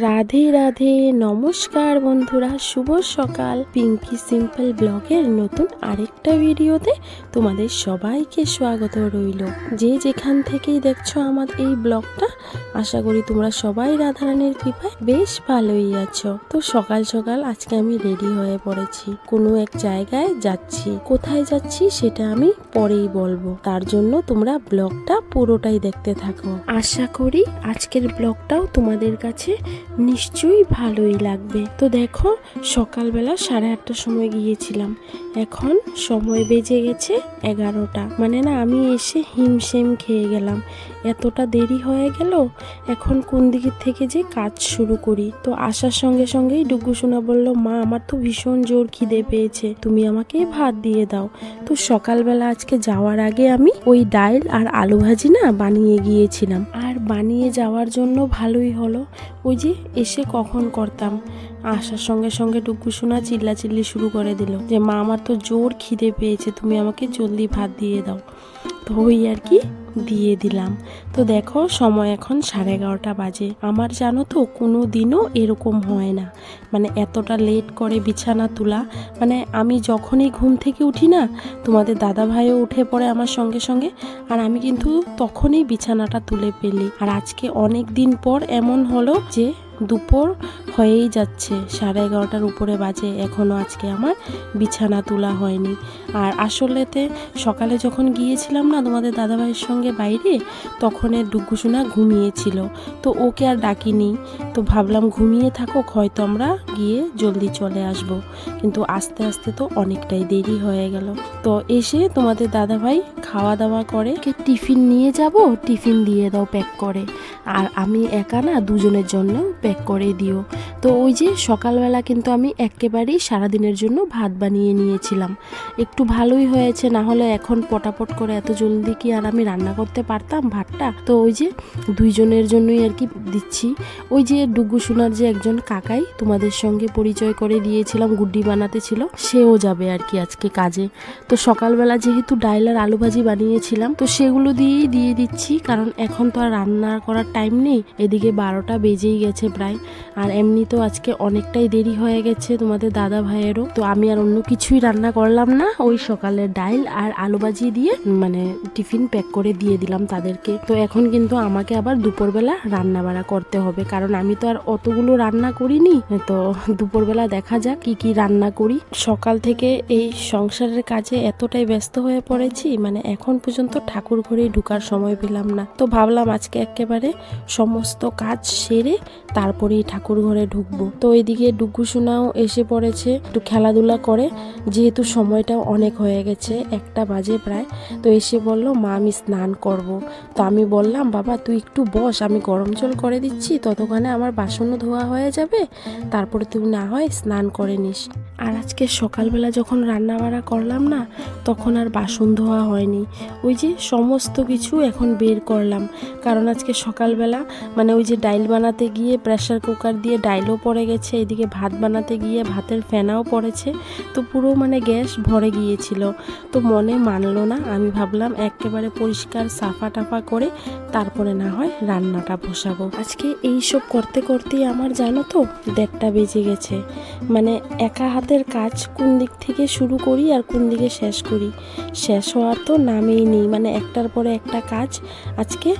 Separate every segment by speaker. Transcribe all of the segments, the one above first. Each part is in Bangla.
Speaker 1: রাধে রাধে, নমস্কার বন্ধুরা, শুভ সকাল। পিঙ্কি সিম্পল ব্লগের নতুন আরেকটা ভিডিওতে তোমাদের সবাইকে স্বাগত রইল। যে যেখান থেকেই দেখছ আমার এই ব্লগটা, আশা করি তোমরা সবাই রাধারানীর কৃপায় বেশ ভালোই আছো। তো সকাল সকাল আজকে আমি রেডি হয়ে পড়েছি। কোনো এক জায়গায় যাচ্ছি। কোথায় যাচ্ছি সেটা আমি পরেই বলব। তার জন্য তোমরা ব্লগটা পুরোটাই দেখতে থাকো। আশা করি আজকের ব্লগটাও তোমাদের কাছে নিশ্চয়ই ভালোই লাগবে। তো দেখো, সকালবেলা সাড়ে আটটার সময় গিয়েছিলাম। এখন সময় বেজে গেছে এগারোটা। মানে না, আমি এসে হিমশেম খেয়ে গেলাম। এতটা দেরি হয়ে গেল, এখন কোন দিকের থেকে যে কাজ শুরু করি? তো আসার সঙ্গে সঙ্গেই ডুগু সোনা বলল, মা, আমার তো ভীষণ জোর খিদে পেয়েছে। তুমি আমাকে ভাত দিয়ে দাও। তো সকালবেলা আজকে যাওয়ার আগে আমি ওই ডাইল আর আলু ভাজি না বানিয়ে গিয়েছিলাম। আর বানিয়ে যাওয়ার জন্য ভালোই হলো। ওই যে এসে কখন করতাম। আসার সঙ্গে সঙ্গে ডুগু সোনা চিল্লাচিল্লি শুরু করে দিল যে, মা, আমার তো জোর খিদে পেয়েছে, তুমি আমাকে জলদি ভাত দিয়ে দাও। তো ওই আর কি দিয়ে দিলাম। তো দেখো, সময় এখন সাড়ে এগারোটা বাজে। আমার জানো তো, কোনো দিনও এরকম হয় না। মানে এতটা লেট করে বিছানা তোলা। মানে আমি যখনই ঘুম থেকে উঠি না, তোমাদের দাদা ভাইও উঠে পড়ে আমার সঙ্গে সঙ্গে। আর আমি কিন্তু তখনই বিছানাটা তুলে ফেলি। আর আজকে অনেক দিন পর এমন হলো যে দুপুর হয়েই যাচ্ছে। সাড়ে এগারোটার উপরে বাজে। এখনও আজকে আমার বিছানা তোলা হয়নি। আর আসলেতে সকালে যখন গিয়েছিলাম না তোমাদের দাদাভাইয়ের সঙ্গে বাইরে তখন এর ডুগুসোনা ঘুমিয়েছিল। তো ওকে আর ডাকিনি। তো ভাবলাম ঘুমিয়ে থাকুক, হয়তো আমরা গিয়ে জলদি চলে আসব। কিন্তু আস্তে আস্তে তো অনেকটাই দেরি হয়ে গেল। তো এসে তোমাদের দাদাভাই খাওয়া দাওয়া করে টিফিন নিয়ে যাব। টিফিন দিয়ে দাও প্যাক করে। আর আমি একা না, দুজনের জন্য প্যাক করে দিও। তো ওই যে সকালবেলা কিন্তু আমি একেবারেই সারাদিনের জন্য ভাত বানিয়ে নিয়েছিলাম। একটু ভালোই হয়েছে, না হলে এখন পটাপট করে এত জলদি কি আর আমি রান্না করতে পারতাম ভাতটা? তো ওই যে দুইজনের জন্যই আর কি দিচ্ছি। ওই যে ডুগু সোনার যে একজন কাকাই, তোমাদের সঙ্গে পরিচয় করে দিয়েছিলাম, গুড্ডি বানাতে ছিল, সেও যাবে আর কি আজকে কাজে। তো সকালবেলা যেহেতু ডাইল আর আলু ভাজি বানিয়েছিলাম, তো সেগুলো দিয়েই দিয়ে দিচ্ছি, কারণ এখন তো আর রান্না করার টাইম নেই। এদিকে বারোটা বেজেই গেছে প্রায়। আর এমনিতেও আজকে অনেকটাই দেরি হয়ে গেছে তোমাদের দাদা ভাইয়েরও তো আমি আর অন্য কিছুই রান্না করলাম না। ওই সকালের ডাইল আর আলু ভাজি দিয়ে মানে টিফিন প্যাক করে দিয়ে দিলাম তাদেরকে। তো এখন কিন্তু আমাকে আবার দুপুরবেলা রান্না বাড়া করতে হবে। কারণ আমি তো আর অতগুলো রান্না করিনি। তো দুপুরবেলা দেখা যাক কি কি রান্না করি। সকাল থেকে এই সংসারের কাজে এতটাই ব্যস্ত হয়ে পড়েছি মানে এখন পর্যন্ত ঠাকুর ঘরে ঢুকার সময় পেলাম না। তো ভাবলাম আজকে একেবারে সমস্ত কাজ সেরে তারপরেই ঠাকুর ঘরে ঢুকবো। তো এদিকে ডুগু সোনাও এসে পড়েছে, একটু খেলাধুলা করে। যেহেতু সময়টাও অনেক হয়ে গেছে, একটা বাজে প্রায়। তো এসে বলল, মা, আমি স্নান করব। তো আমি বললাম, বাবা, তুই একটু বস, আমি গরম জল করে দিচ্ছি, ততক্ষণে আমার বাসনও ধোয়া হয়ে যাবে, তারপরে তুই না হয় স্নান করে নিস। আর আজকে সকালবেলা যখন রান্না বাড়া করলাম না, তখন আর বাসন ধোয়া হয়নি। ওই যে সমস্ত কিছু এখন বের করলাম। কারণ আজকে সকালবেলা মানে ওই যে ডাইল বানাতে গিয়ে প্রেশার কুকার দিয়ে ডাইলও পড়ে গেছে, এদিকে ভাত বানাতে গিয়ে ভাতের ফেনাও পড়েছে, তো পুরো মানে গ্যাস ভরে গিয়েছিল। তো মনে মানলো না, আমি ভাবলাম একেবারে পরিষ্কার সাফা টাফা করে তারপরে না হয় রান্নাটা বসাবো। আজকে এই সব করতে করতেই আমার জানো তো দেড়টা বেজে গেছে। মানে একা হাতের কাজ কোন দিক থেকে শুরু করি আর কোন দিকে শেষ করি। শেষ হওয়ার তো নামেই নেই মানে একটার পরে একটা কাজ। আজকে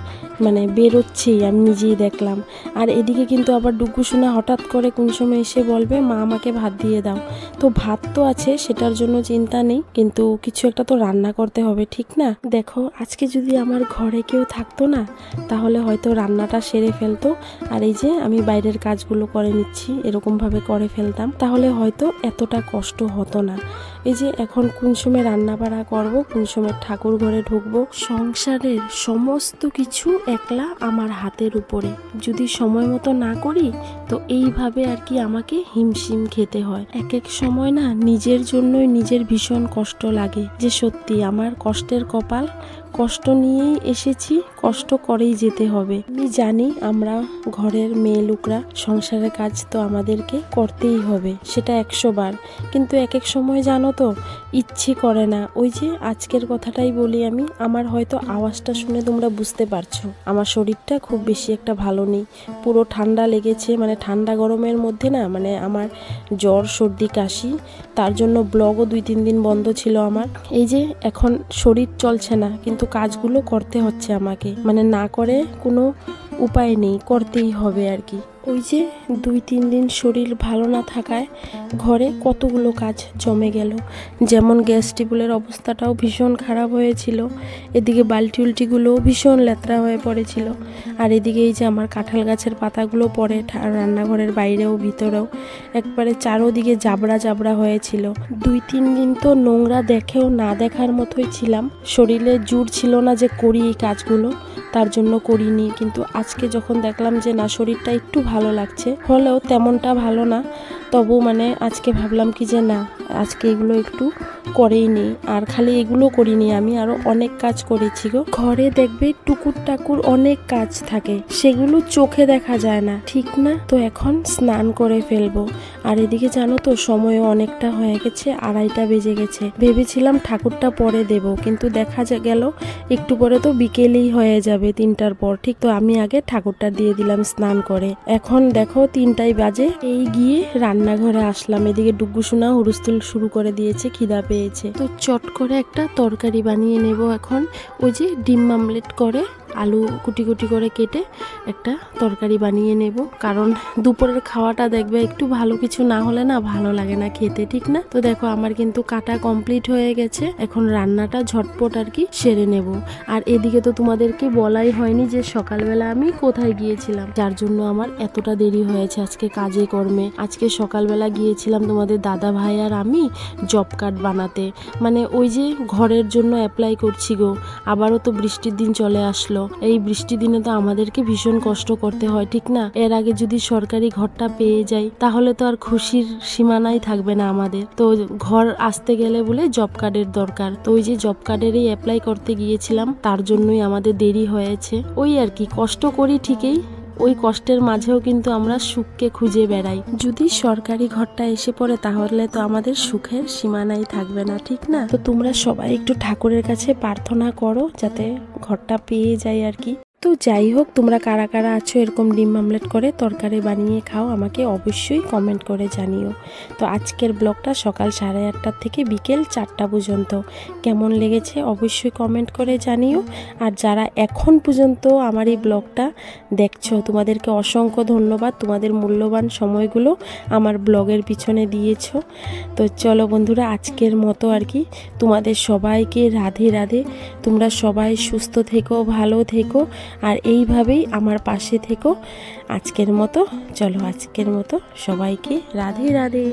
Speaker 1: মানে বেরোচ্ছেই আমি নিজেই দেখলাম। আর এদিকে কিন্তু আবার ডুগু হঠাৎ করে কোন সময় এসে বলবে, মা, আমাকে ভাত দিয়ে দাও। তো ভাত তো আছে, সেটার জন্য চিন্তা নেই, কিন্তু কিছু একটা তো রান্না করতে হবে, ঠিক না? দেখো, আজকে যদি আমার ঘরে কেউ থাকতো না, তাহলে হয়তো রান্নাটা সেরে ফেলতো। আর এই যে, আমি বাইরের কাজগুলো করে নিচ্ছি, এরকমভাবে করে ফেলতাম, তাহলে হয়তো এতটা কষ্ট হতো না। এই যে, এখন কোন সময় রান্না বাড়া করব, কোন সময় ঠাকুর ঘরে ঢুকবো, সংসারের সমস্ত কিছু একলা আমার হাতের উপরে। যদি সময় মতো না করি, তো এইভাবে আর কি আমাকে হিমশিম খেতে হয়। এক এক সময় না নিজের জন্যই নিজের ভীষণ কষ্ট লাগে। যে সত্যি আমার কষ্টের কপাল, কষ্ট নিয়েই এসেছি, কষ্ট করেই যেতে হবে। আমি জানি আমরা ঘরের মেয়ে লোকরা, সংসারের কাজ তো আমাদেরকে করতেই হবে, সেটা একশো বার। কিন্তু এক এক সময় জানো তো, ইচ্ছে করে না। ওই যে আজকের কথাটাই বলি আমি, আমার হয়তো আওয়াজটা শুনে তোমরা বুঝতে পারছ। আমার শরীরটা খুব বেশি একটা ভালো নেই। পুরো ঠান্ডা লেগেছে মানে ঠান্ডা গরমের মধ্যে না মানে আমার জ্বর, সর্দি, কাশি, তার জন্য ব্লগও দুই, তিন দিন বন্ধ ছিল আমার। এই যে এখন শরীর চলছে না, কিন্তু কাজগুলো করতে হচ্ছে আমাকে। মানে না করে কোনো উপায় নেই, করতেই হবে আর কি। ওই যে দুই তিন দিন শরীর ভালো না থাকায় ঘরে কতগুলো কাজ জমে গেল। যেমন গ্যাস টেবিলের অবস্থাটাও ভীষণ খারাপ হয়েছিল, এদিকে বালতি উল্টিগুলোও ভীষণ লেতরা হয়ে পড়েছিল, আর এদিকে এই যে আমার কাঁঠাল গাছের পাতাগুলো ঠা- রান্নাঘরের বাইরেও, ভিতরেও, একবারে চারোদিকে জাবড়া জাবড়া হয়েছিল। দুই তিন দিন তো নোংরা দেখেও না দেখার মতোই ছিলাম, শরীরে জোর ছিল না যে করি এই কাজগুলো তার জন্য করিনি। কিন্তু আজকে যখন দেখলাম যে না, শরীরটা একটু ভালো লাগছে, হলেও তেমনটা ভালো না, তবু মানে আজকে ভাবলাম কি যে না, আজকে এগুলো একটু করেই নি আর খালি এগুলো করিনি আমি, আরও অনেক কাজ করেছি গো। ঘরে দেখবে টুকুর টাকুর অনেক কাজ থাকে, সেগুলো চোখে দেখা যায় না, ঠিক না? তো এখন স্নান করে ফেলব। আর এদিকে জানো তো, সময়ও অনেকটা হয়ে গেছে, আড়াইটা বেজে গেছে। ভেবেছিলাম ঠাকুরটা পরে দেব, কিন্তু দেখা গেল, একটু পরে তো বিকেলেই হয়ে যাবে। তিনটার পর। ঠিক তো আমি আগে ঠাকুরটা দিয়ে দিলাম স্নান করে। এখন দেখো তিনটাই বাজে। এই গিয়ে রান্নাঘরে আসলাম। এদিকে ডুগুসোনা হুরুস্তুল শুরু করে দিয়েছে, খিদা পেয়েছে। তো চট করে একটা তরকারি বানিয়ে নেব এখন। ওই যে ডিম মামলেট করে। আলু কুটি কুটি করে কেটে একটা তরকারি বানিয়ে নেব। কারণ দুপুরের খাওয়াটা দেখবে একটু ভালো কিছু না হলে না ভালো লাগে না খেতে, ঠিক না? তো দেখো, আমার কিন্তু কাটা কমপ্লিট হয়ে গেছে। এখন রান্নাটা ঝটপট আর কি সেরে নেব। আর এদিকে তো তোমাদেরকে বলাই হয়নি যে সকালবেলা আমি কোথায় গিয়েছিলাম। যার জন্য আমার এতটা দেরি হয়েছে আজকে কাজে কর্মে। আজকে সকালবেলা গিয়েছিলাম তোমাদের দাদা ভাই আর আমি জব কার্ড বানাতে। মানে ওই যে ঘরের জন্য অ্যাপ্লাই করছি গো। আবারও তো বৃষ্টির দিন চলে আসলো। এই বৃষ্টি দিনে তো আমাদেরকে ভীষণ কষ্ট করতে হয়, ঠিক না? এর আগে যদি সরকারি ঘরটা পেয়ে যাই, তাহলে তো আর খুশির সীমানাই থাকবে না আমাদের। তো ঘর আসতে গেলে বলে জব কার্ডের দরকার। তো ওই যে জব কার্ডেরই অ্যাপ্লাই করতে গিয়েছিলাম, তার জন্যই আমাদের দেরি হয়েছে। ওই আর কি, কষ্ট করি ঠিকই ওই কষ্টের মাঝেও কিন্তু আমরা সুখকে খুঁজে বেড়াই। যদি সরকারি ঘরটা এসে পড়ে তাহলে তো আমাদের সুখের সীমানাই থাকবে না, ঠিক না? তো তোমরা সবাই একটু ঠাকুরের কাছে প্রার্থনা করো যাতে ঘরটা পেয়ে যায় আর কি। তো যাই হোক, তোমরা কারা কারা আছো, এরকম ডিম মামলেট করে তরকারি বানিয়ে খাও, আমাকে অবশ্যই কমেন্ট করে জানিও। তো আজকের ব্লগটা সকাল সাড়ে আটটার থেকে বিকেল চারটা পর্যন্ত। কেমন লেগেছে অবশ্যই কমেন্ট করে জানিও। আর যারা এখন পর্যন্ত আমার এই ব্লগটা দেখছ, তোমাদেরকে অসংখ্য ধন্যবাদ, তোমাদের মূল্যবান সময়গুলো আমার ব্লগের পিছনে দিয়েছ। তো চলো বন্ধুরা, আজকের মতো আর কি। তোমাদের সবাইকে রাধে রাধে। তোমরা সবাই সুস্থ থেকো, ভালো থেকো। আর এইভাবেই আমার পাশে থেকো। আজকের মতো চলো আজকের মতো সবাইকে রাধে রাধে।